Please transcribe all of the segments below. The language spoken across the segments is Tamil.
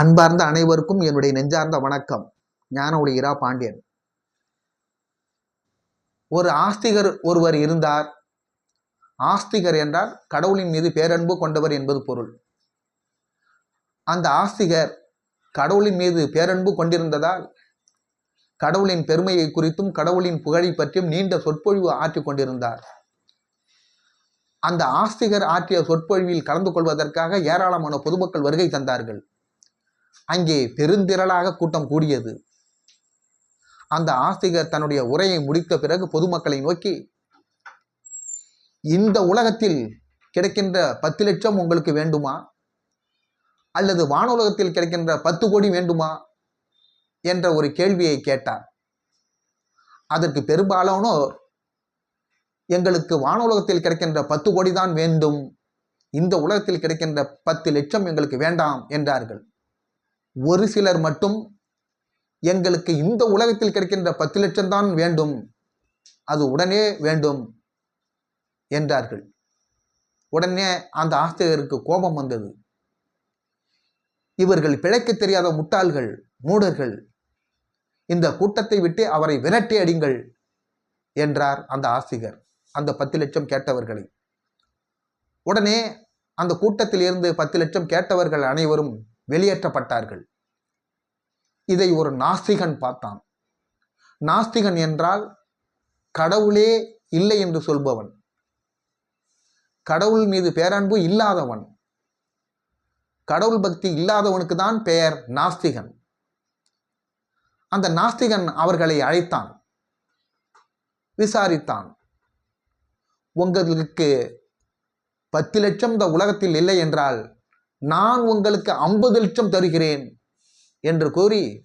அன்பார்ந்த அனைவருக்கும் என்னுடைய நெஞ்சார்ந்த வணக்கம். ஞான ஒளி இரா பாண்டியன். ஒரு ஆஸ்திகர் ஒருவர் இருந்தார். ஆஸ்திகர் என்றால் கடவுளின் மீது பேரன்பு கொண்டவர் என்பது பொருள். அந்த ஆஸ்திகர் கடவுளின் மீது பேரன்பு கொண்டிருந்ததால் கடவுளின் பெருமையை குறித்தும் கடவுளின் புகழை பற்றியும் நீண்ட சொற்பொழிவு ஆற்றிக் கொண்டிருந்தார். அந்த ஆஸ்திகர் ஆற்றிய சொற்பொழிவில் கலந்து கொள்வதற்காக ஏராளமான பொதுமக்கள் வருகை தந்தார்கள். அங்கே பெருந்திரளாக கூட்டம் கூடியது. அந்த ஆஸ்திகர் தன்னுடைய உரையை முடித்த பிறகு பொதுமக்களை நோக்கி இந்த உலகத்தில் கிடைக்கின்ற பத்து லட்சம் உங்களுக்கு வேண்டுமா? அல்லது வானுலகத்தில் கிடைக்கின்ற பத்து கோடி வேண்டுமா? என்ற ஒரு கேள்வியை கேட்டார் அதற்கு பெரும்பாலானோர் எங்களுக்கு வானுலகத்தில் கிடைக்கின்ற பத்து கோடி தான் வேண்டும். இந்த உலகத்தில் கிடைக்கின்ற பத்து லட்சம் எங்களுக்கு வேண்டாம் என்றார்கள். ஒரு சிலர் மட்டும் எங்களுக்கு இந்த உலகத்தில் கிடைக்கின்ற பத்து லட்சம் தான் வேண்டும். அது உடனே வேண்டும் என்றார்கள். உடனே அந்த ஆஸ்திரியருக்கு கோபம் வந்தது. இவர்கள் பிழைக்க தெரியாத முட்டாள்கள் மூடர்கள். இந்த கூட்டத்தை விட்டு அவரை விரட்டி அடிங்கள் என்றார் அந்த ஆஸ்திகர் அந்த பத்து லட்சம் கேட்டவர்களை. உடனே அந்த கூட்டத்தில் இருந்து பத்து லட்சம் கேட்டவர்கள் அனைவரும் வெளியேற்றப்பட்டார்கள். இதை ஒரு நாஸ்திகன் பார்த்தான். நாஸ்திகன் என்றால் கடவுளே இல்லை என்று சொல்பவன். கடவுள் மீது பேரன்பு இல்லாதவன். கடவுள் பக்தி இல்லாதவனுக்கு தான் பெயர் நாஸ்திகன். அந்த நாஸ்திகன் அவர்களை அழைத்தான். விசாரித்தான். உங்களுக்கு பத்து லட்சம் இந்த உலகத்தில் இல்லை என்றால் நான் உங்களுக்கு ஐம்பது லட்சம் தருகிறேன் என்று கூறி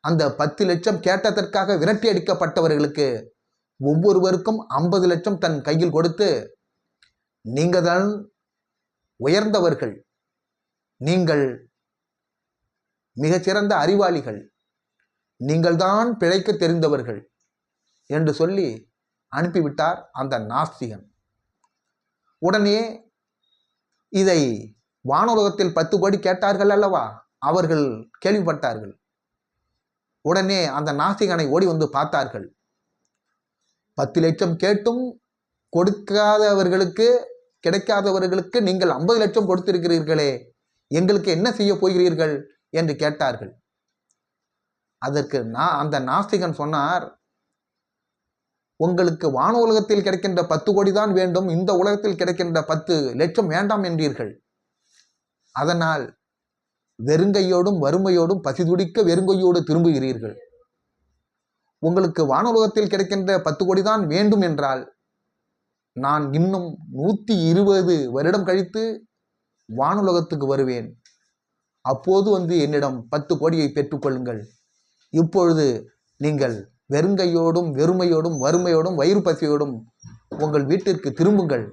அந்த பத்து லட்சம் கேட்டதற்காக விரட்டி அடிக்கப்பட்டவர்களுக்கு ஒவ்வொருவருக்கும் ஐம்பது லட்சம் தன் கையில் கொடுத்து நீங்கள் தான் உயர்ந்தவர்கள். நீங்கள் மிகச்சிறந்த அறிவாளிகள். நீங்கள்தான் பிழைக்க தெரிந்தவர்கள். என்று சொல்லி அனுப்பிவிட்டார் அந்த நாஸ்திகன். உடனே இதை வானுலகத்தில் பத்து கோடி கேட்டார்கள் அல்லவா? அவர்கள் கேள்விப்பட்டார்கள். உடனே அந்த நாசிகனை ஓடி வந்து பார்த்தார்கள். பத்து லட்சம் கேட்டும் கொடுக்காதவர்களுக்கு கிடைக்காதவர்களுக்கு நீங்கள் ஐம்பது லட்சம் கொடுத்திருக்கிறீர்களே எங்களுக்கு என்ன செய்ய போகிறீர்கள்? என்று கேட்டார்கள். அதற்கு நான் அந்த நாஸ்திகன் சொன்னார் உங்களுக்கு வான உலகத்தில் கிடைக்கின்ற பத்து கோடி தான் வேண்டும் இந்த உலகத்தில் கிடைக்கின்ற பத்து லட்சம் வேண்டாம் என்றீர்கள். அதனால் வெறுங்கையோடும் வறுமையோடும் பசிதுடிக்க வெறுங்கையோடு திரும்புகிறீர்கள். உங்களுக்கு வானுலகத்தில் கிடைக்கின்ற பத்து கோடி தான் வேண்டும் என்றால் நான் இன்னும் நூற்றி இருபது வருடம் கழித்து வானுலகத்துக்கு வருவேன். அப்போது வந்து என்னிடம் பத்து கோடியை பெற்றுக்கொள்ளுங்கள் இப்பொழுது நீங்கள் வெறுங்கையோடும் வெறுமையோடும் வறுமையோடும் வயிறு பசியோடும் உங்கள் வீட்டிற்கு திரும்புங்கள்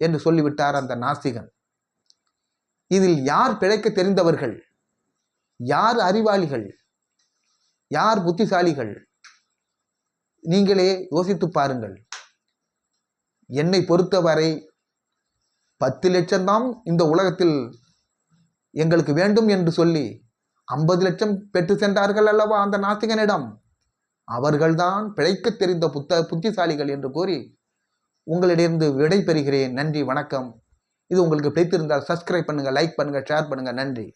என்று சொல்லிவிட்டார் அந்த நாஸ்திகன் இதில் யார் பிழைக்க தெரிந்தவர்கள்? யார் அறிவாளிகள்? யார் புத்திசாலிகள்? நீங்களே யோசித்து பாருங்கள். என்னை பொறுத்தவரை பத்து லட்சம்தான் இந்த உலகத்தில் எங்களுக்கு வேண்டும் என்று சொல்லி ஐம்பது லட்சம் பெற்று சென்றார்கள் அல்லவா அந்த நாத்திகனிடம்? அவர்கள்தான் பிழைக்க தெரிந்த புத்த புத்திசாலிகள் என்று கூறி உங்களிடமிருந்து விடை பெறுகிறேன் நன்றி வணக்கம். இது உங்களுக்கு பிடித்திருந்தால் சப்ஸ்கிரைப் பண்ணுங்கள் லைக் பண்ணுங்கள் ஷேர் பண்ணுங்கள் நன்றி.